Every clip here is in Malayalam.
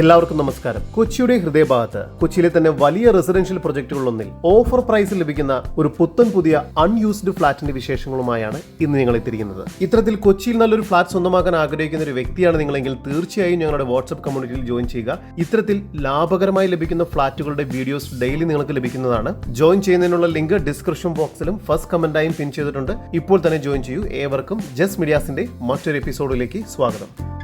എല്ലാവർക്കും നമസ്കാരം. കൊച്ചിയുടെ ഹൃദയഭാഗത്ത് കൊച്ചിയിലെ തന്നെ വലിയ റെസിഡൻഷ്യൽ പ്രൊജക്ടുകളൊന്നിൽ ഓഫർ പ്രൈസിൽ ലഭിക്കുന്ന ഒരു പുത്തൻ പുതിയ അൺയൂസ്ഡ് ഫ്ളാറ്റിന്റെ വിശേഷങ്ങളുമായാണ് ഇന്ന് നിങ്ങൾ എത്തിയിരിക്കുന്നത്. ഇത്തരത്തിൽ കൊച്ചിയിൽ നല്ലൊരു ഫ്ളാറ്റ് സ്വന്തമാക്കാൻ ആഗ്രഹിക്കുന്ന ഒരു വ്യക്തിയാണ് നിങ്ങളെങ്കിൽ തീർച്ചയായും ഞങ്ങളുടെ വാട്സ്ആപ്പ് കമ്മ്യൂണിറ്റിയിൽ ജോയിൻ ചെയ്യുക. ഇത്തരത്തിൽ ലാഭകരമായി ലഭിക്കുന്ന ഫ്ളാറ്റുകളുടെ വീഡിയോസ് ഡെയിലി നിങ്ങൾക്ക് ലഭിക്കുന്നതാണ്. ജോയിൻ ചെയ്യുന്നതിനുള്ള ലിങ്ക് ഡിസ്ക്രിപ്ഷൻ ബോക്സിലും ഫസ്റ്റ് കമന്റായും പിൻ ചെയ്തിട്ടുണ്ട്. ഇപ്പോൾ തന്നെ ജോയിൻ ചെയ്യൂ. ഏവർക്കും ജസ് മീഡിയാസിന്റെ മറ്റൊരു എപ്പിസോഡിലേക്ക് സ്വാഗതം.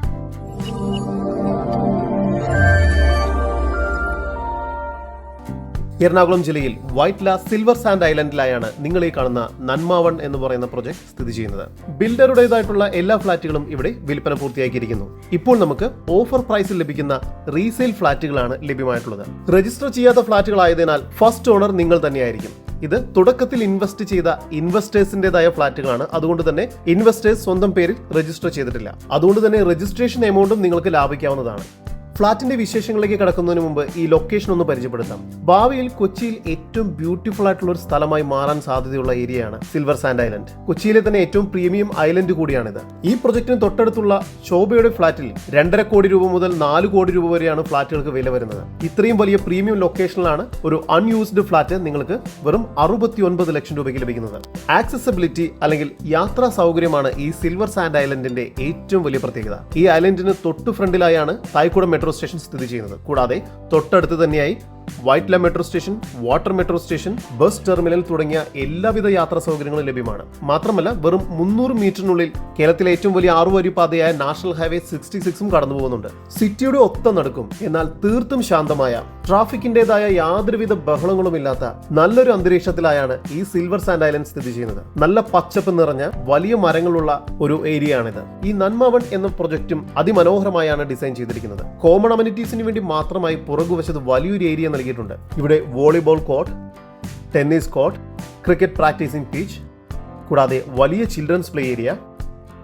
എറണാകുളം ജില്ലയിൽ വൈറ്റ്ല സിൽവർ സാൻഡ് ഐലൻഡിലായാണ് നിങ്ങൾ ഈ കാണുന്ന നന്മാവൺ എന്ന് പറയുന്ന പ്രൊജക്ട് സ്ഥിതി ചെയ്യുന്നത്. ബിൽഡറുടേതായിട്ടുള്ള എല്ലാ ഫ്ളാറ്റുകളും ഇവിടെ വിൽപ്പന പൂർത്തിയാക്കിയിരിക്കുന്നു. ഇപ്പോൾ നമുക്ക് ഓഫർ പ്രൈസിൽ ലഭിക്കുന്ന റീസെയിൽ ഫ്ളാറ്റുകളാണ് ലഭ്യമായിട്ടുള്ളത്. രജിസ്റ്റർ ചെയ്യാത്ത ഫ്ളാറ്റുകളായതിനാൽ ഫസ്റ്റ് ഓണർ നിങ്ങൾ തന്നെയായിരിക്കും. ഇത് തുടക്കത്തിൽ ഇൻവെസ്റ്റ് ചെയ്ത ഇൻവെസ്റ്റേഴ്സിന്റേതായ ഫ്ളാറ്റുകളാണ് അതുകൊണ്ട് തന്നെ ഇൻവെസ്റ്റേഴ്സ് സ്വന്തം പേരിൽ രജിസ്റ്റർ ചെയ്തിട്ടില്ല. അതുകൊണ്ട് തന്നെ രജിസ്ട്രേഷൻ എമൗണ്ടും നിങ്ങൾക്ക് ലാഭിക്കാവുന്നതാണ്. ഫ്ളാറ്റിന്റെ വിശേഷങ്ങളിലേക്ക് കടക്കുന്നതിന് മുമ്പ് ഈ ലൊക്കേഷൻ ഒന്ന് പരിചയപ്പെടുത്താം. ഭാവിയിൽ കൊച്ചിയിൽ ഏറ്റവും ബ്യൂട്ടിഫുൾ ആയിട്ടുള്ള ഒരു സ്ഥലമായി മാറാൻ സാധ്യതയുള്ള ഏരിയയാണ് സിൽവർ സാൻഡ് ഐലൻഡ് കൊച്ചിയിലെ തന്നെ ഏറ്റവും പ്രീമിയം ഐലൻഡ് കൂടിയാണിത്. ഈ പ്രൊജക്ടിന് തൊട്ടടുത്തുള്ള ശോഭയുടെ ഫ്ളാറ്റിൽ രണ്ടര കോടി രൂപ മുതൽ നാല് കോടി രൂപ വരെയാണ് ഫ്ളാറ്റുകൾക്ക് വില വരുന്നത്. ഇത്രയും വലിയ പ്രീമിയം ലൊക്കേഷനിലാണ് ഒരു അൺയൂസ്ഡ് ഫ്ളാറ്റ് നിങ്ങൾക്ക് വെറും അറുപത്തി ഒൻപത് ലക്ഷം രൂപയ്ക്ക് ലഭിക്കുന്നത്. ആക്സസിബിലിറ്റി അല്ലെങ്കിൽ യാത്രാ സൗകര്യമാണ് ഈ സിൽവർ സാൻഡ് ഐലൻഡിന്റെ ഏറ്റവും വലിയ പ്രത്യേകത. ഈ ഐലൻഡിന് തൊട്ടു ഫ്രണ്ടിലായാണ് തായ്ക്കുടം മെട്രോ സ്റ്റേഷൻ സ്ഥിതി ചെയ്യുന്നത്. കൂടാതെ തൊട്ടടുത്ത് തന്നെയായി Vyttila metro station water metro station bus terminal തുടങ്ങിയ എല്ലാവിധ യാത്രാ സൗകര്യങ്ങളും ലഭ്യമാണ്. മാത്രമല്ല വെറും മുന്നൂറ് മീറ്ററിനുള്ളിൽ കേരളത്തിലെ ഏറ്റവും വലിയ ആറുവരി പാതയായ നാഷണൽ ഹൈവേ സിക്സ്റ്റി സിക്സും കടന്നു പോകുന്നുണ്ട്. സിറ്റിയുടെ ഒത്ത നടക്കും എന്നാൽ തീർത്തും ശാന്തമായ ട്രാഫിക്കിന്റേതായ യാതൊരുവിധ ബഹളങ്ങളും ഇല്ലാത്ത നല്ലൊരു അന്തരീക്ഷത്തിലായാണ് ഈ സിൽവർ സാൻഡ് ഐലൻഡ് സ്ഥിതി ചെയ്യുന്നത്. നല്ല പച്ചപ്പ് നിറഞ്ഞ വലിയ മരങ്ങളുള്ള ഒരു ഏരിയ ആണിത് ഈ നന്മവൺ എന്ന പ്രൊജക്റ്റും അതിമനോഹരമായാണ് ഡിസൈൻ ചെയ്തിരിക്കുന്നത്. കോമൺ അമ്യൂണിറ്റീസിന് വേണ്ടി മാത്രമായി പുറകുവശത്ത് വലിയൊരു ഏരിയ നൽകിയിട്ടുണ്ട്. ഇവിടെ volleyball court tennis court cricket practising pitch കൂടാതെ വലിയ ചിൽഡ്രൻസ് പ്ലേ ഏരിയ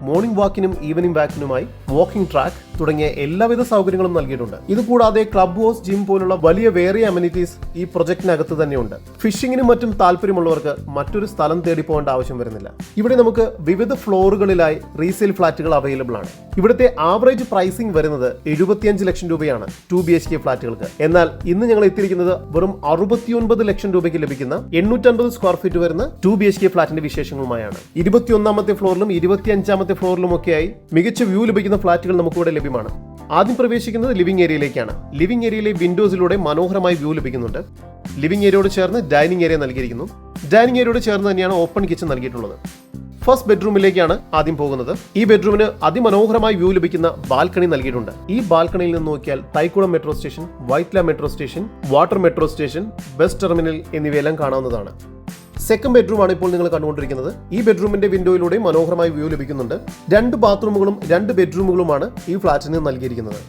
മോർണിംഗ് വാക്കിനും ഈവനിംഗ് വാക്കിനുമായി വാക്കിംഗ് ട്രാക്ക് തുടങ്ങിയ എല്ലാവിധ സൗകര്യങ്ങളും നൽകിയിട്ടുണ്ട്. ഇതുകൂടാതെ ക്ലബ് ഹൗസ് ജിം പോലുള്ള വലിയ വേറെ അമ്യൂണിറ്റീസ് ഈ പ്രൊജക്ടിനകത്ത് തന്നെയുണ്ട്. ഫിഷിങ്ങിനും മറ്റും താല്പര്യമുള്ളവർക്ക് മറ്റൊരു സ്ഥലം തേടി പോകേണ്ട ആവശ്യം വരുന്നില്ല. ഇവിടെ നമുക്ക് വിവിധ ഫ്ലോറുകളിലായി റീസെയിൽ ഫ്ളാറ്റുകൾ അവൈലബിൾ ആണ്. ഇവിടുത്തെ ആവറേജ് പ്രൈസിംഗ് വരുന്നത് എഴുപത്തിയഞ്ച് ലക്ഷം രൂപയാണ് ടു ബി എച്ച് കെ ഫ്ളാറ്റുകൾക്ക് എന്നാൽ ഇന്ന് ഞങ്ങൾ എത്തിയിരിക്കുന്നത് വെറും അറുപത്തിയൊൻപത് ലക്ഷം രൂപയ്ക്ക് ലഭിക്കുന്ന എണ്ണൂറ്റമ്പത് സ്ക്വയർ ഫീറ്റ് വരുന്ന ടു ബി എച്ച് കെ ഫ്ളാറ്റിന്റെ വിശേഷങ്ങളുമായാണ്. ഇരുപത്തിയൊന്നാമത്തെ ഫ്ലോറിലും ഇരുപത്തിയഞ്ചാമത്തെ ഫ്ലോറിലും ഒക്കെയായി മികച്ച വ്യൂ ലഭിക്കുന്ന ഫ്ളാറ്റുകൾ നമുക്കിവിടെ ലഭ്യമാണ്. ആദ്യം പ്രവേശിക്കുന്നത് ലിവിംഗ് ഏരിയയിലേക്കാണ്. ലിവിംഗ് ഏരിയയിലെ വിൻഡോസിലൂടെ മനോഹരമായി വ്യൂ ലഭിക്കുന്നുണ്ട്. ലിവിംഗ് ഏരിയയോട് ചേർന്ന് ഡൈനിങ് ഏരിയ നൽകിയിരിക്കുന്നു. ഡൈനിങ് ഏരിയയോട് ചേർന്ന് തന്നെയാണ് ഓപ്പൺ കിച്ചൺ നൽകിയിട്ടുള്ളത്. ഫസ്റ്റ് ബെഡ്റൂമിലേക്കാണ് ആദ്യം പോകുന്നത്. ഈ ബെഡ്റൂമിന് അതിമനോഹരമായി വ്യൂ ലഭിക്കുന്ന ബാൽക്കണി നൽകിയിട്ടുണ്ട്. ഈ ബാൽക്കണിയിൽ നിന്ന് നോക്കിയാൽ Thaikkulam metro station Vyttila metro station water metro station bus terminal എന്നിവയെല്ലാം കാണാവുന്നതാണ്. സെക്കൻഡ് ബെഡ്റൂമാണ് ഇപ്പോൾ നിങ്ങൾ കണ്ടുകൊണ്ടിരിക്കുന്നത്. ഈ ബെഡ്റൂമിന്റെ വിൻഡോയിലൂടെ മനോഹരമായ വ്യൂ ലഭിക്കുന്നുണ്ട്. രണ്ട് ബാത്റൂമുകളും രണ്ട് ബെഡ്റൂമുകളുമാണ് ഈ ഫ്ലാറ്റിന് നൽകിയിരിക്കുന്നത്.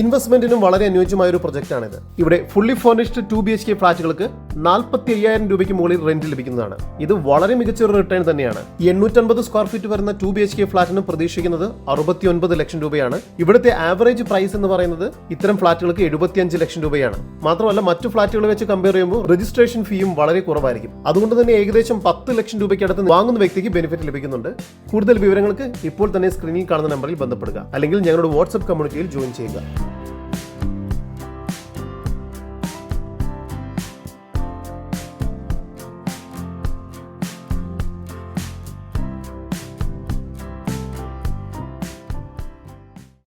ഇൻവെസ്റ്റ്മെന്റിനും വളരെ അനുയോജ്യമായ ഒരു പ്രൊജക്റ്റാണിത് ഇവിടെ fully furnished two B H K ഫ്ളാറ്റുകൾക്ക് നാൽപ്പത്തി അയ്യായിരം രൂപയ്ക്ക് മുകളിൽ റെന്റ് ലഭിക്കുന്നതാണ്. ഇത് വളരെ മികച്ച ഒരു റിട്ടേൺ തന്നെയാണ്. എണ്ണൂറ്റമ്പത് സ്ക്വയർ ഫീറ്റ് വരുന്ന ടു ബി എച്ച് കെ ഫ്ളാറ്റിന് പ്രതീക്ഷിക്കുന്നത് അറുപത്തി ഒൻപത് ലക്ഷം രൂപയാണ്. ഇവിടുത്തെ ആവറേജ് പ്രൈസ് എന്ന് പറയുന്നത് ഇത്തരം ഫ്ളാറ്റുകൾക്ക് എഴുപത്തിയഞ്ച് ലക്ഷം രൂപയാണ്. മാത്രമല്ല മറ്റു ഫ്ളാറ്റുകൾ വെച്ച് കമ്പയർ ചെയ്യുമ്പോൾ രജിസ്ട്രേഷൻ ഫീയും വളരെ കുറവായിരിക്കും. അതുകൊണ്ട് തന്നെ ഏകദേശം പത്ത് ലക്ഷം രൂപയ്ക്ക് അടുത്ത് വാങ്ങുന്ന വ്യക്തിക്ക് ബെനിഫിറ്റ് ലഭിക്കുന്നുണ്ട്. കൂടുതൽ വിവരങ്ങൾക്ക് ഇപ്പോൾ തന്നെ സ്ക്രീനിൽ കാണുന്ന നമ്പറിൽ ബന്ധപ്പെടുക. അല്ലെങ്കിൽ ഞങ്ങളുടെ വാട്സ്ആപ്പ് കമ്മ്യൂണിറ്റിയിൽ ജോയിൻ ചെയ്യുക.